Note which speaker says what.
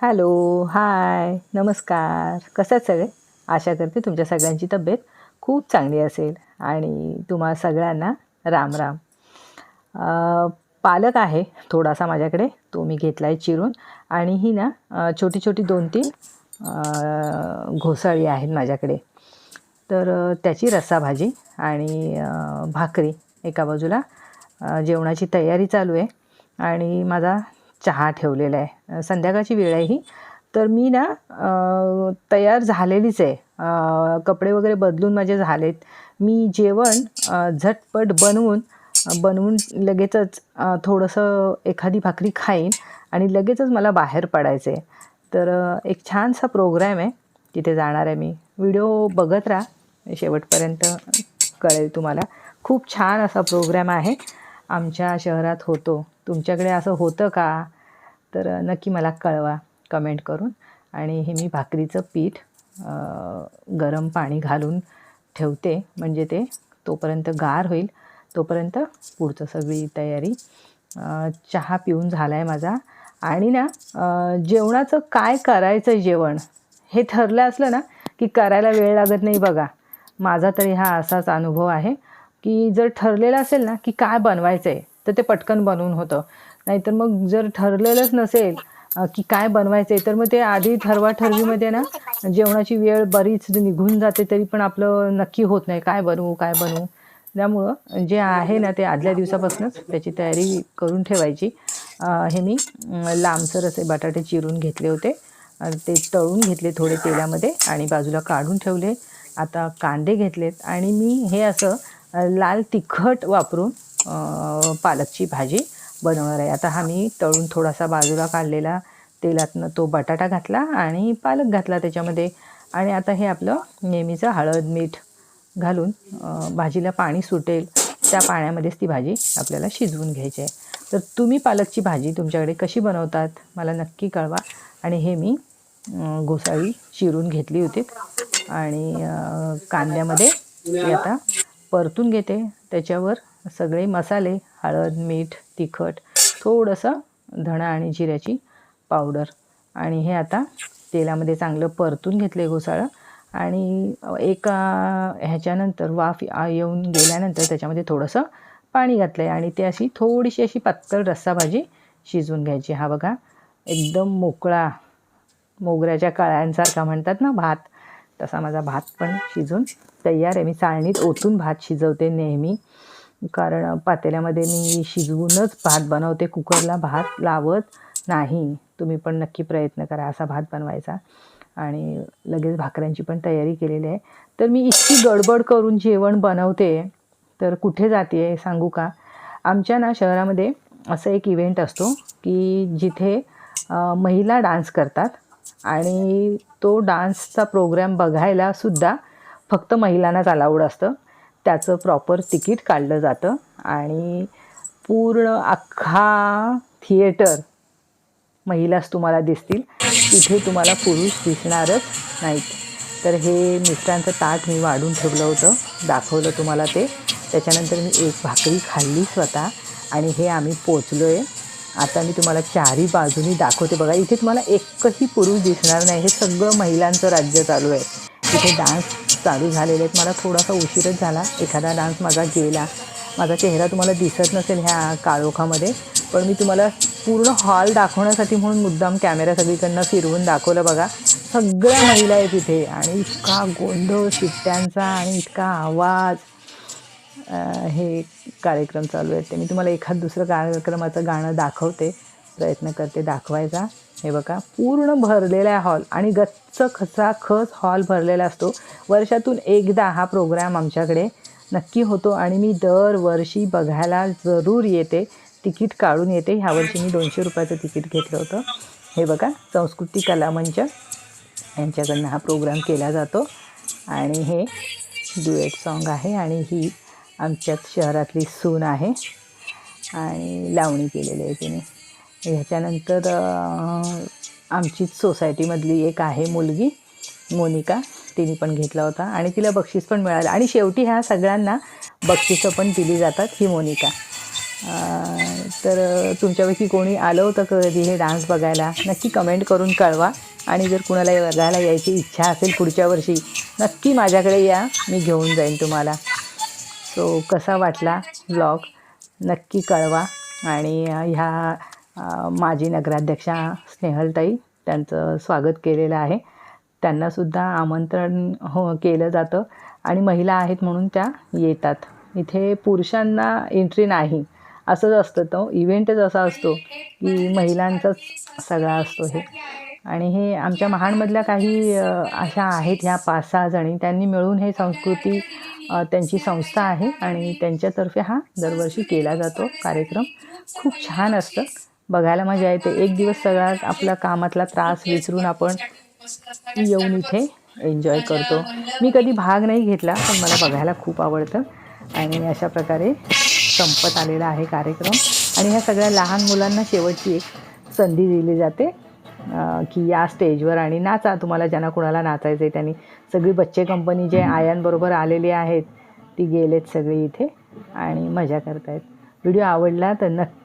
Speaker 1: Hello hi नमस्कार. कसं आहेत सगळे? आशा करते तुमच्या सगळ्यांची तब्येत खूप चांगली असेल आणि तुम्हा सगळ्यांना राम राम. पालक आहे थोडासा माझ्याकडे तो मी घेतला आहे चिरून. आणि ही ना छोटी छोटी दोन तीन घोसाळी आहेत माझ्याकडे. तर त्याची रस्साभाजी आणि भाकरी एका बाजूला. जेवणाची तयारी चालू आहे. आणि माझा चहा ठेवलेला आहे. संध्याकाळची वेळ आहे ही. तर मी ना तयार झालेलीच आहे. कपडे वगैरे बदलून माझे झालेत. मी जेवण झटपट बनवून बनवून लगेचच थोडंसं एखादी भाकरी खाईन आणि लगेचच मला बाहेर पडायचं आहे तर एक छानसा प्रोग्रॅम आहे. तिथे जाणार आहे मी. व्हिडिओ बघत राहा. शेवटपर्यंत कळेल तुम्हाला. खूप छान असा प्रोग्रॅम आहे. आमच्या शहरात होतो. तुमच्याकडे असं होतं का? तर नक्की मला कळवा कमेंट करून. आणि हे मी भाकरीचं पीठ गरम पाणी घालून ठेवते. म्हणजे ते तोपर्यंत गार होईल. तोपर्यंत पुढचं सगळी तयारी चहा पिऊन झाला आहे माझा. आणि ना जेवणाचं काय करायचं जेवण? हे ठरलं असलं ना की करायला वेळ लागत नाही बघा. माझा तरी हा असाच अनुभव आहे. की जर ठरलेलं असेल ना की काय बनवायचं आहे तर ते पटकन बनवून होतं. नाहीतर मग जर ठरलेलंच नसेल की काय बनवायचं आहे तर मग ते आधी ठरवा ठरवीमध्ये ना जेवणाची वेळ बरीच निघून जाते तरी पण आपलं नक्की होत नाही काय बनवू काय बनवू. त्यामुळं जे आहे ना ते आदल्या दिवसापासूनच त्याची तयारी करून ठेवायची. हे मी लांबसर असे बटाटे चिरून घेतले होते. ते तळून घेतले थोडे तेलामध्ये आणि बाजूला काढून ठेवले. आता कांदे घेतलेत आणि मी हे असं लाल तिखट वापरून पालकची भाजी बनवणार आहे. आता हा मी तळून थोडासा बाजूला काढलेला तेलातनं तो बटाटा घातला आणि पालक घातला त्याच्यामध्ये. आणि आता हे आपलं नेहमीचं हळद मीठ घालून भाजीला पाणी सुटेल त्या पाण्यामध्येच ती भाजी आपल्याला शिजवून घ्यायची आहे. तर तुम्ही पालकची भाजी तुमच्याकडे कशी बनवतात मला नक्की कळवा. आणि हे मी घोसाळी चिरून घेतली होती. आणि कांद्यामध्ये आता परतून घेते. त्याच्यावर सगळे मसाले हळद मीठ तिखट थोडंसं धणा आणि जिऱ्याची पावडर. आणि हे आता तेलामध्ये चांगलं परतून घेतले घोसाळं. आणि एका ह्याच्यानंतर वाफ येऊन गेल्यानंतर त्याच्यामध्ये थोडंसं पाणी घातलं आहे आणि ते अशी थोडीशी अशी पातळ रस्सा भाजी शिजवून घ्यायची. हा बघा एकदम मोकळा मोगऱ्याच्या कळ्यांसारखा म्हणतात ना भात. तसा माझा भात पण शिजून तयार आहे. मी चाळणीत ओतून भात शिजवते नेहमी. कारण पातेल्यामध्ये मी शिजवूनच भात बनवते. कुकरला भात लावत नाही. तुम्ही पण नक्की प्रयत्न करा असा भात बनवायचा. आणि लगेच भाकऱ्यांची पण तयारी केलेली आहे. तर मी इतकी गडबड करून जेवण बनवते. तर कुठे जाते सांगू का? आमच्या ना शहरामध्ये असं एक इव्हेंट असतो की जिथे महिला डान्स करतात. आणि तो डान्सचा प्रोग्रॅम बघायला सुद्धा फक्त महिलांनाच अलाउड असतं. त्याचं प्रॉपर तिकीट काढलं जातं आणि पूर्ण अख्खा थिएटर महिलाच तुम्हाला दिसतील. तिथे तुम्हाला पुरुष दिसणारच नाहीत. तर हे मिस्टरांचं ताट मी वाढून ठेवलं होतं. दाखवलं तुम्हाला ते. त्याच्यानंतर मी एक भाकरी खाल्ली स्वतः आणि हे आम्ही पोचलो आहे आता मी तुम्हाला चारही बाजूनी दाखवते. बघा इथे तुम्हाला एकही पुरुष दिसणार नाही. हे सगळं महिलांचं राज्य चालू आहे. तिथे डान्स चालू झालेले आहेत. मला थोडासा उशीरच झाला. एखादा डान्स माझा गेला. माझा चेहरा तुम्हाला दिसत नसेल ह्या काळोखामध्ये. पण मी तुम्हाला पूर्ण हॉल दाखवण्यासाठी म्हणून मुद्दाम कॅमेरा सगळीकडनं फिरवून दाखवलं बघा. सगळ्या महिला आहेत तिथे आणि इतका गोंधळ शिट्ट्यांचा आणि इतका आवाज. हे कार्यक्रम चालू आहेत. ते मी तुम्हाला एखाद दुसरं कार्यक्रमाचं गाणं दाखवते. प्रयत्न करते दाखवायचा. हे बघा पूर्ण भरलेला आहे हॉल आणि गच्च खचा खच हॉल भरलेला असतो. वर्षातून एकदा हा प्रोग्राम आमच्याकडे नक्की होतो आणि मी दरवर्षी बघायला जरूर येते. तिकीट काढून येते. ह्यावर्षी मी दोनशे रुपयाचं तिकीट घेतलं होतं. हे बघा संस्कृती कला मंच यांच्याकडनं हा प्रोग्राम केला जातो. आणि हे डुएट सॉन्ग आहे आणि ही आमच्याच शहरातली सून आहे आणि लावणी केलेली आहे तिने. ह्याच्यानंतर आमचीच सोसायटीमधली एक आहे मुलगी मोनिका तिने पण घेतला होता आणि तिला बक्षीस पण मिळालं. आणि शेवटी ह्या सगळ्यांना बक्षिसं पण दिली जातात ही मोनिका. तर तुमच्यापैकी कोणी आलं होतं कधी हे डान्स बघायला? नक्की कमेंट करून कळवा. आणि जर कुणाला बघायला यायची इच्छा असेल पुढच्या वर्षी नक्की माझ्याकडे या मी घेऊन जाईन तुम्हाला. सो कसा वाटला ब्लॉग नक्की कळवा. आणि ह्या माजी नगराध्यक्षा स्नेहलताई त्यांचं स्वागत केलेलं आहे. त्यांनासुद्धा आमंत्रण हो केलं जातं. आणि महिला आहेत म्हणून त्या येतात. इथे पुरुषांना एंट्री नाही. असंच असतं तो. इव्हेंटच असा असतो की महिलांचाच सगळा असतो हे. आणि हे आमच्या महाडमधल्या काही अशा आहेत ह्या पाच सहा जणी. त्यांनी मिळून हे संस्कृती त्यांची संस्था आहे आणि त्यांच्यातर्फे हा दरवर्षी केला जातो कार्यक्रम. खूप छान असतं. बघायला मजा येते. एक दिवस सगळा आपला कामातला त्रास विसरून आपण येऊन इथे एन्जॉय करतो. मी कधी भाग नाही घेतला पण मला बघायला खूप आवडतं. आणि अशा प्रकारे संपत आलेला आहे कार्यक्रम. आणि ह्या सगळ्या लहान मुलांना शेवटची एक संधी दिली जाते. की या स्टेजवर आणि नाचा तुम्हाला ज्यांना कुणाला नाचायचं आहे त्यांनी सगळी बच्चे कंपनी जे आयांबरोबर आलेली आहेत ती गेलेत सगळी इथे आणि मजा करतायत. व्हिडिओ आवडला तर नक्की